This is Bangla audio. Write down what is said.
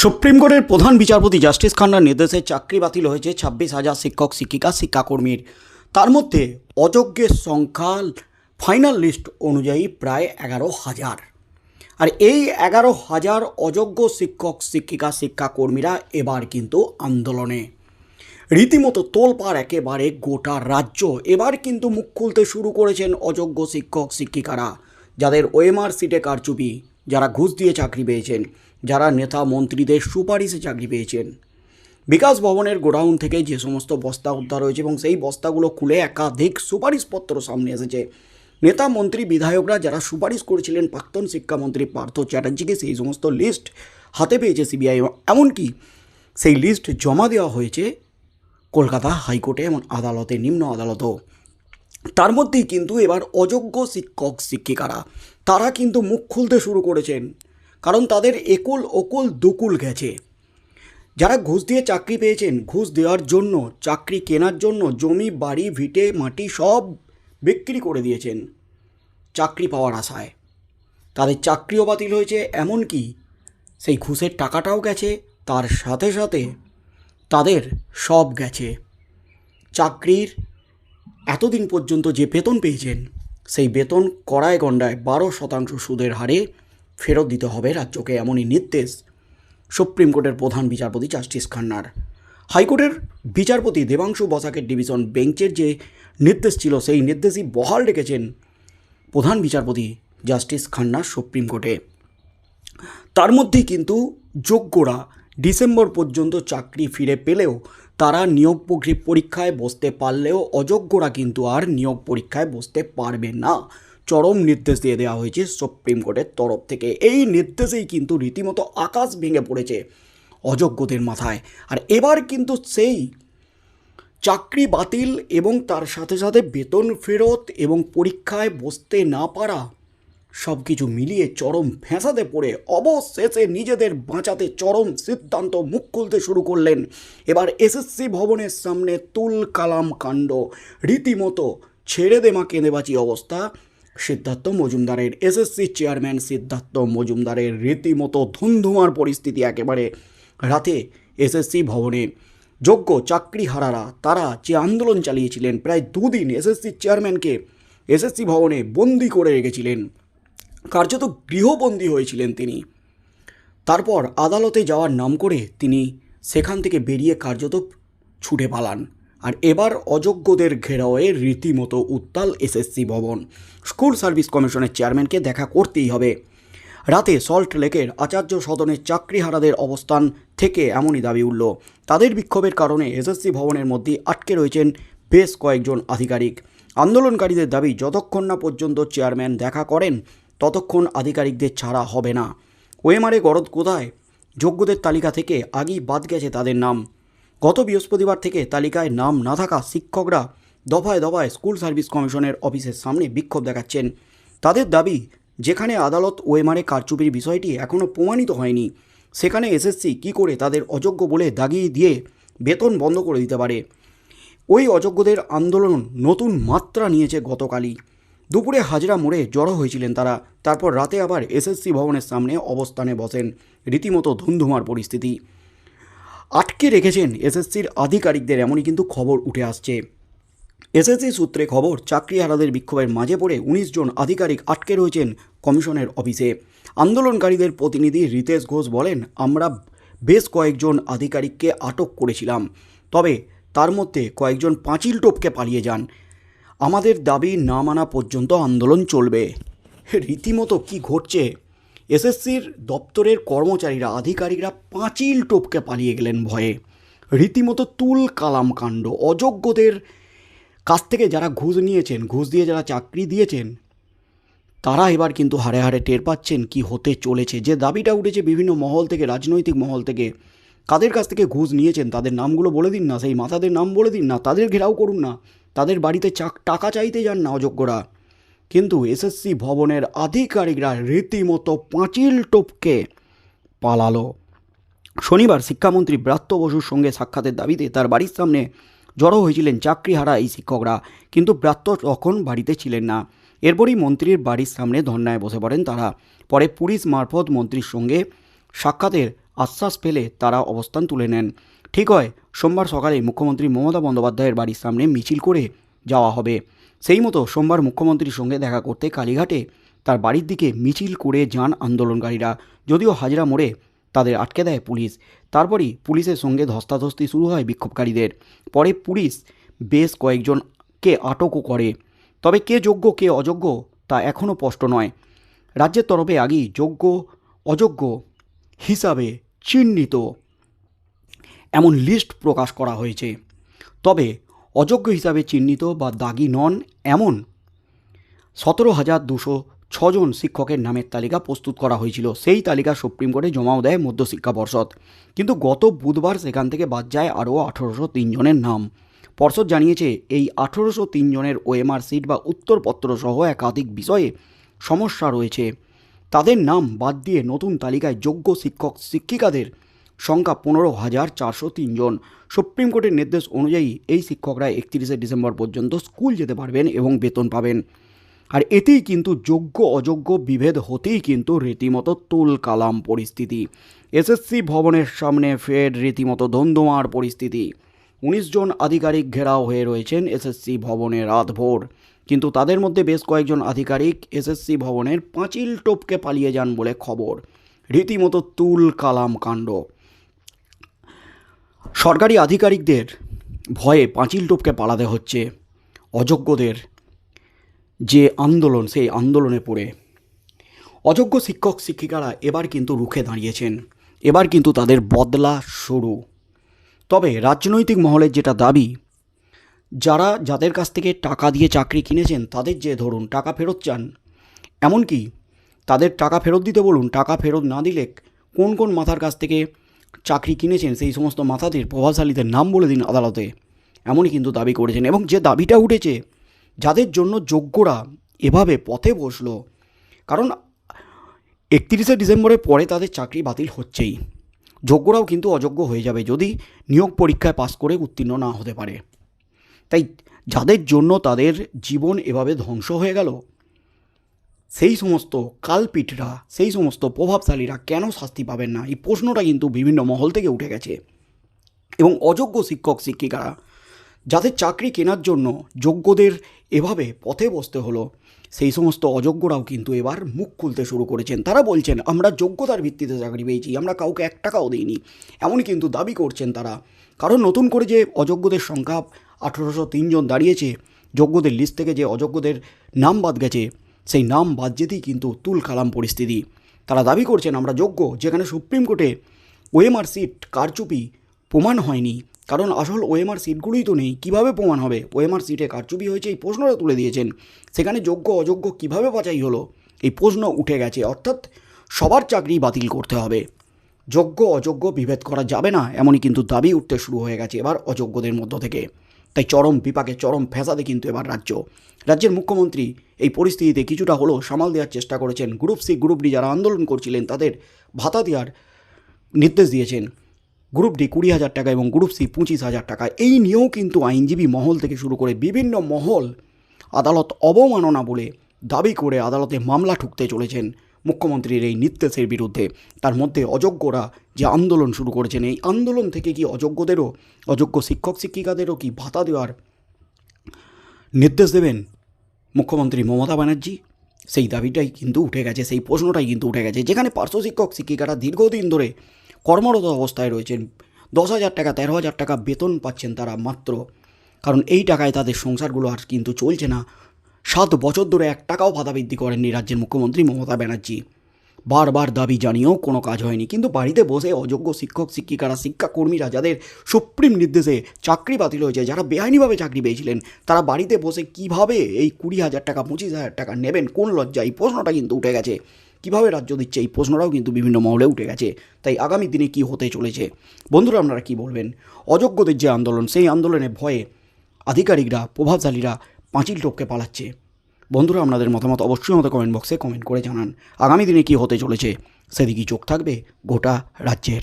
সুপ্রিম কোর্টের প্রধান বিচারপতি জাস্টিস খান্নার নির্দেশে চাকরি বাতিল হয়েছে ছাব্বিশ হাজার শিক্ষক, শিক্ষিকা, শিক্ষাকর্মীর। তার মধ্যে অযোগ্যের সংখ্যা ফাইনাল লিস্ট অনুযায়ী প্রায় এগারো হাজার। আর এই এগারো হাজার অযোগ্য শিক্ষক, শিক্ষিকা, শিক্ষাকর্মীরা এবার কিন্তু আন্দোলনে। রীতিমতো তোলপাড় একেবারে গোটা রাজ্য। এবার কিন্তু মুখ খুলতে শুরু করেছেন অযোগ্য শিক্ষক, শিক্ষিকারা, যাদের ওএমআর সিটে কারচুপি, যারা ঘুষ দিয়ে চাকরি পেয়েছেন। যারা নেতা মন্ত্রীদের সুপারিশে চাকরি পেয়েছেন। বিকাশ ভবনের গোডাউন থেকে যে সমস্ত বস্তা উদ্ধার হয়েছে এবং সেই বস্তাগুলো খুলে একাধিক সুপারিশপত্র সামনে এসেছে। নেতা মন্ত্রী, বিধায়করা যারা সুপারিশ করেছিলেন প্রাক্তন শিক্ষামন্ত্রী পার্থ চ্যাটার্জিকে, সেই সমস্ত লিস্ট হাতে পেয়েছে সিবিআই এমনকি সেই লিস্ট জমা দেওয়া হয়েছে কলকাতা হাইকোর্টে এবং আদালতে, নিম্ন আদালতও। তার মধ্যেই কিন্তু এবার অযোগ্য শিক্ষক, শিক্ষিকারা, তারা কিন্তু মুখ খুলতে শুরু করেছেন। কারণ তাদের একুল ওকুল দুকুল গেছে। যারা ঘুষ দিয়ে চাকরি পেয়েছেন, ঘুষ দেওয়ার জন্য, চাকরি কেনার জন্য, জমি, বাড়ি, ভিটে, মাটি সব বিক্রি করে দিয়েছেন চাকরি পাওয়ার আশায়। তাদের চাকরিও বাতিল হয়েছে, এমনকি সেই ঘুষের টাকাটাও গেছে, তার সাথে সাথে তাদের সব গেছে। চাকরির এতদিন পর্যন্ত যে বেতন পেয়েছেন, সেই বেতন কড়ায় গণ্ডায় বারো শতাংশ সুদের হারে ফেরত দিতে হবে রাজ্যকে এমনই নির্দেশ সুপ্রিম কোর্টের প্রধান বিচারপতি জাস্টিস খান্নার। হাইকোর্টের বিচারপতি দেবাংশু বসাকের ডিভিশন বেঞ্চের যে নির্দেশ ছিল, সেই নির্দেশই বহাল রেখেছেন প্রধান বিচারপতি জাস্টিস খান্না সুপ্রিম কোর্টে। তার মধ্যে কিন্তু যোগ্যরা ডিসেম্বর পর্যন্ত চাকরি ফিরে পেলেও তারা নিয়োগ পরীক্ষায় বসতে পারলেও অযোগ্যরা কিন্তু আর নিয়োগ পরীক্ষায় বসতে পারবে না। চরম নির্দেশ দিয়ে দেওয়া হয়েছে সুপ্রিম কোর্টের তরফ থেকে। এই নির্দেশেই কিন্তু রীতিমতো আকাশ ভেঙে পড়েছে অযোগ্যদের মাথায়। আর এবার কিন্তু সেই চাকরি বাতিল এবং তার সাথে সাথে বেতন ফেরত এবং পরীক্ষায় বসতে না পারা সব কিছু মিলিয়ে চরম ফ্যাঁসাতে পড়ে। অবশেষে নিজেদের বাঁচাতে চরম সিদ্ধান্ত মুখ খুলতে শুরু করলেন। এবার এসএসসি ভবনের সামনে তুল কালাম কাণ্ড। রীতিমতো ছেড়ে দে মা কেঁদে অবস্থা। সিদ্ধার্থ মজুমদারের এসএসসি চেয়ারম্যান সিদ্ধার্থ মজুমদারের রীতিমতো ধুমধুমার পরিস্থিতি একেবারে রাতে এসএসসি ভবনে। যোগ্য চাকরিহারারা তারা যে আন্দোলন চালিয়েছিলেন, প্রায় দুদিন এসএসসি চেয়ারম্যানকে এসএসসি ভবনে বন্দি করে রেখেছিলেন। কার্যত গৃহবন্দী হয়েছিলেন তিনি। তারপর আদালতে যাওয়ার নাম করে তিনি সেখান থেকে বেরিয়ে কার্যত ছুটে পালান। আর এবার অযোগ্যদের ঘেরাওয়ে রীতিমতো উত্তাল এসএসসি ভবন। স্কুল সার্ভিস কমিশনের চেয়ারম্যানকে দেখা করতেই হবে। রাতে সল্ট লেকের আচার্য সদনের চাকরিহারাদের অবস্থান থেকে এমনই দাবি উঠল। তাদের বিক্ষোভের কারণে এসএসসি ভবনের মধ্যে আটকে রয়েছেন বেশ কয়েকজন আধিকারিক। আন্দোলনকারীদের দাবি, যতক্ষণ না পর্যন্ত চেয়ারম্যান দেখা করেন, ততক্ষণ আধিকারিকদের ছাড়া হবে না। ওয়েমারে গরদ কোথায়? যোগ্যদের তালিকা থেকে আগেই বাদ গেছে তাদের নাম। গত বৃহস্পতিবার থেকে তালিকায় নাম না থাকা শিক্ষকরা দফায় দফায় স্কুল সার্ভিস কমিশনের অফিসের সামনে বিক্ষোভ দেখাচ্ছেন। তাদের দাবি, যেখানে আদালত ওএমআরে কারচুপির বিষয়টি এখনও প্রমাণিত হয়নি, সেখানে এসএসসি কী করে তাদের অযোগ্য বলে দাগিয়ে দিয়ে বেতন বন্ধ করে দিতে পারে। ওই অযোগ্যদের আন্দোলন নতুন মাত্রা নিয়েছে গতকালই। দুপুরে হাজরা মোড়ে জড়ো হয়েছিলেন তারা, তারপর রাতে আবার এসএসসি ভবনের সামনে অবস্থানে বসেন। রীতিমতো ধুমধুমার পরিস্থিতি। আটকে রেখেছেন এসএসসির আধিকারিকদের, এমনই কিন্তু খবর উঠে আসছে। এসএসসি সূত্রে খবর চাকরিহারাদের বিক্ষোভের মাঝে পড়ে উনিশ জন আধিকারিক আটকে রয়েছেন কমিশনের অফিসে। আন্দোলনকারীদের প্রতিনিধি রিতেশ ঘোষ বলেন, আমরা বেশ কয়েকজন আধিকারিককে আটক করেছিলাম, তবে তার মধ্যে কয়েকজন পাঁচিল টোপকে পালিয়ে যান। আমাদের দাবি না মানা পর্যন্ত আন্দোলন চলবে। রীতিমতো কি ঘটছে এসএসসির দপ্তরের কর্মচারীরা, আধিকারিকরা পাঁচিল টোপকে পালিয়ে গেলেন ভয়ে। রীতিমতো তুল কালাম কাণ্ড। অযোগ্যদের কাছ থেকে যারা ঘুষ নিয়েছেন, ঘুষ দিয়ে যারা চাকরি দিয়েছেন, তারা এবার কিন্তু হারে হারে টের পাচ্ছেন কি হতে চলেছে। যে দাবিটা উঠেছে বিভিন্ন মহল থেকে, রাজনৈতিক মহল থেকে, কাদের কাছ থেকে ঘুষ নিয়েছেন, তাদের নামগুলো বলে দিন না, সেই মাথাদের নাম বলে দিন না, তাদের ঘেরাও করুন না, তাদের বাড়িতে চাক টাকা চাইতে যান না অযোগ্যরা। কিন্তু এসএসসি ভবনের আধিকারিকরা রীতিমতো পাঁচিল টোপকে পালালো। শনিবার শিক্ষামন্ত্রী ব্রাত্য বসুর সঙ্গে সাক্ষাতের দাবিতে তার বাড়ির সামনে জড়ো হয়েছিলেন চাকরিহারা এই শিক্ষকরা। কিন্তু ব্রাত্য তখন বাড়িতে ছিলেন না। এরপরই মন্ত্রীর বাড়ির সামনে ধর্নায় বসে পড়েন তারা। পরে পুলিশ মারফত মন্ত্রীর সঙ্গে সাক্ষাতের আশ্বাস পেলে তারা অবস্থান তুলে নেন। ঠিক হয়, সোমবার সকালে মুখ্যমন্ত্রী মমতা বন্দ্যোপাধ্যায়ের বাড়ির সামনে মিছিল করে যাওয়া হবে। সেই মতো সোমবার মুখ্যমন্ত্রীর সঙ্গে দেখা করতে কালীঘাটে তার বাড়ির দিকে মিছিল করে যান আন্দোলনকারীরা। যদিও হাজরা মোড়ে তাদের আটকে দেয় পুলিশ, তারপরই পুলিশের সঙ্গে ধস্তাধস্তি শুরু হয় বিক্ষোভকারীদের। পরে পুলিশ বেশ কয়েকজনকে আটকও করে। তবে কে যোগ্য, কে অযোগ্য তা এখনও স্পষ্ট নয়। রাজ্যের তরফে আগেই যোগ্য, অযোগ্য হিসাবে চিহ্নিত এমন লিস্ট প্রকাশ করা হয়েছে। তবে অযোগ্য হিসাবে চিহ্নিত বা দাগি নন এমন সতেরো হাজার দুশো ছজন শিক্ষকের নামের তালিকা প্রস্তুত করা হয়েছিল। সেই তালিকা সুপ্রিম কোর্টে জমাও দেয় মধ্যশিক্ষা পর্ষদ। কিন্তু গত বুধবার সেখান থেকে বাদ যায় আরও আঠেরোশো জনের নাম। পর্ষদ জানিয়েছে, এই আঠেরোশো জনের ওএমআর সিট বা উত্তরপত্র সহ একাধিক বিষয়ে সমস্যা রয়েছে। তাদের নাম বাদ দিয়ে নতুন তালিকায় যোগ্য শিক্ষক, শিক্ষিকাদের সংখ্যা পনেরো হাজার চারশো তিনজন। সুপ্রিম কোর্টের নির্দেশ অনুযায়ী এই শিক্ষকরা একত্রিশে ডিসেম্বর পর্যন্ত স্কুল যেতে পারবেন এবং বেতন পাবেন। আর এতেই কিন্তু যোগ্য, অযোগ্য বিভেদ হতেই কিন্তু রীতিমতো তুল কালাম পরিস্থিতি। এসএসসি ভবনের সামনে ফের রীতিমতো ধন্দমার পরিস্থিতি। উনিশ জন আধিকারিক ঘেরাও হয়ে রয়েছেন এসএসসি ভবনে রাতভোর। কিন্তু তাদের মধ্যে বেশ কয়েকজন আধিকারিক এসএসসি ভবনের পাঁচিল টোপকে পালিয়ে যান বলে খবর। রীতিমতো তুল কালাম কাণ্ড। সরকারি আধিকারিকদের ভয়ে পাঁচিল টোপকে পালাতে হচ্ছে। অযোগ্যদের যে আন্দোলন, সেই আন্দোলনে পড়ে। অযোগ্য শিক্ষক, শিক্ষিকারা এবার কিন্তু রুখে দাঁড়িয়েছেন। এবার কিন্তু তাদের বদলা শুরু। তবে রাজনৈতিক মহলের যেটা দাবি, যারা যাদের কাছ থেকে টাকা দিয়ে চাকরি কিনেছেন, তাদের যে ধরুন টাকা ফেরত চান, এমনকি তাদের টাকা ফেরত দিতে বলুন, টাকা ফেরত না দিলে কোন কোন মাথার কাছ থেকে চাকরি কিনেছেন, সেই সমস্ত মাথাদের, প্রভাবশালীদের নাম বলে দিন আদালতে। এমনই কিন্তু দাবি করেছেন এবং যে দাবিটা উঠেছে, যাদের জন্য যোগ্যরা এভাবে পথে বসল, কারণ একত্রিশে ডিসেম্বরের পরে তাদের চাকরি বাতিল হচ্ছেই। যোগ্যরাও কিন্তু অযোগ্য হয়ে যাবে যদি নিয়োগ পরীক্ষায় পাশ করে উত্তীর্ণ না হতে পারে। তাই যাদের জন্য তাদের জীবন এভাবে ধ্বংস হয়ে গেল সেই সমস্ত কালপিটরা, সেই সমস্ত প্রভাবশালীরা কেন শাস্তি পাবেন না? এই প্রশ্নটা কিন্তু বিভিন্ন মহল থেকে উঠে গেছে। এবং অযোগ্য শিক্ষক, শিক্ষিকারা যাদের চাকরি কেনার জন্য যোগ্যদের এভাবে পথে বসতে হলো, সেই সমস্ত অযোগ্যরাও কিন্তু এবার মুখ খুলতে শুরু করেছেন। তারা বলছেন, আমরা যোগ্যতার ভিত্তিতে চাকরি পেয়েছি, আমরা কাউকে এক টাকাও দিইনি। এমন কিন্তু দাবি করছেন তারা। কারণ নতুন করে যে অযোগ্যদের সংখ্যা আঠেরোশো তিনজন দাঁড়িয়েছে, যোগ্যদের লিস্ট থেকে যে অযোগ্যদের নাম বাদ গেছে সেই নাম বাদ যেতেই কিন্তু তুল কালাম পরিস্থিতি। তারা দাবি করছেন, আমরা যোগ্য, যেখানে সুপ্রিম কোর্টে ওএমআর সিট কারচুপি প্রমাণ হয়নি। কারণ আসল ওএমআর সিটগুলোই তো নেই, কীভাবে প্রমাণ হবে? ওএমআর সিটে কারচুপি হয়েছে, এই প্রশ্নটা তুলে দিয়েছেন। সেখানে যোগ্য, অযোগ্য কীভাবে বাছাই হলো? এই প্রশ্ন উঠে গেছে, অর্থাৎ সবার চাকরি বাতিল করতে হবে। যোগ্য, অযোগ্য বিভেদ করা যাবে না, এমনই কিন্তু দাবি উঠতে শুরু হয়ে গেছে এবার অযোগ্যদের মধ্য থেকে। তাই চরম বিপাকে চরম ফেসাদে কিন্তু এবার রাজ্য। রাজ্যের মুখ্যমন্ত্রী এই পরিস্থিতিতে কিছুটা হলেও সামাল দেওয়ার চেষ্টা করেছেন। গ্রুপ সি, গ্রুপ ডি যারা আন্দোলন করছিলেন তাদের ভাতা দেওয়ার নির্দেশ দিয়েছেন। গ্রুপ ডি কুড়ি হাজার টাকা এবং গ্রুপ সি পঁচিশ হাজার টাকা। এই নিয়েও কিন্তু আইনজীবী মহল থেকে শুরু করে বিভিন্ন মহল আদালত অবমাননা বলে দাবি করে আদালতে মামলা ঠুকতে চলেছেন। মুখ্যমন্ত্রীর এই নির্দেশের বিরুদ্ধে। তার মধ্যে অযোগ্যরা যে আন্দোলন শুরু করেছেন, এই আন্দোলন থেকে কি অযোগ্যদেরও, অযোগ্য শিক্ষক শিক্ষিকাদেরও কি ভাতা দেওয়ার নির্দেশ দেবেন মুখ্যমন্ত্রী মমতা ব্যানার্জি? সেই দাবিটাই কিন্তু উঠে গেছে, সেই প্রশ্নটাই কিন্তু উঠে গেছে। যেখানে পার্শ্ব শিক্ষক শিক্ষিকারা দীর্ঘদিন ধরে কর্মরত অবস্থায় রয়েছেন, দশ হাজার টাকা, তেরো হাজার টাকা বেতন পাচ্ছেন তারা মাত্র। কারণ এই টাকায় তাদের সংসারগুলো আর কিন্তু চলছে না। সাত বছর ধরে এক টাকাও ভাতা বৃদ্ধি করেননি রাজ্যের মুখ্যমন্ত্রী মমতা ব্যানার্জি। বারবার দাবি জানিয়েও কোনো কাজ হয়নি, কিন্তু বাড়িতে বসে অযোগ্য শিক্ষক, শিক্ষিকারা শিক্ষাকর্মীরা যাদের সুপ্রিম নির্দেশে চাকরি বাতিল হয়েছে। যারা বেআইনিভাবে চাকরি পেয়েছিলেন, তারা বাড়িতে বসে কীভাবে এই কুড়ি হাজার টাকা, পঁচিশ হাজার টাকা নেবেন, কোন লজ্জা এই প্রশ্নটা কিন্তু উঠে গেছে। কীভাবে রাজ্য দিচ্ছে? এই প্রশ্নটাও কিন্তু বিভিন্ন মহলে উঠে গেছে। তাই আগামী দিনে কি হতে চলেছে? বন্ধুরা, আপনারা কি বলবেন? অযোগ্যদের যে আন্দোলন, সেই আন্দোলনে ভয়ে আধিকারিকরা, প্রভাবশালীরা পাঁচিল টপকে পালাচ্ছে। বন্ধুরা, আপনাদের মতামত অবশ্যই আমাদের কমেন্ট বক্সে কমেন্ট করে জানান। আগামী দিনে কি হতে চলেছে? সেদিকেই চোখ থাকবে গোটা রাজ্যের।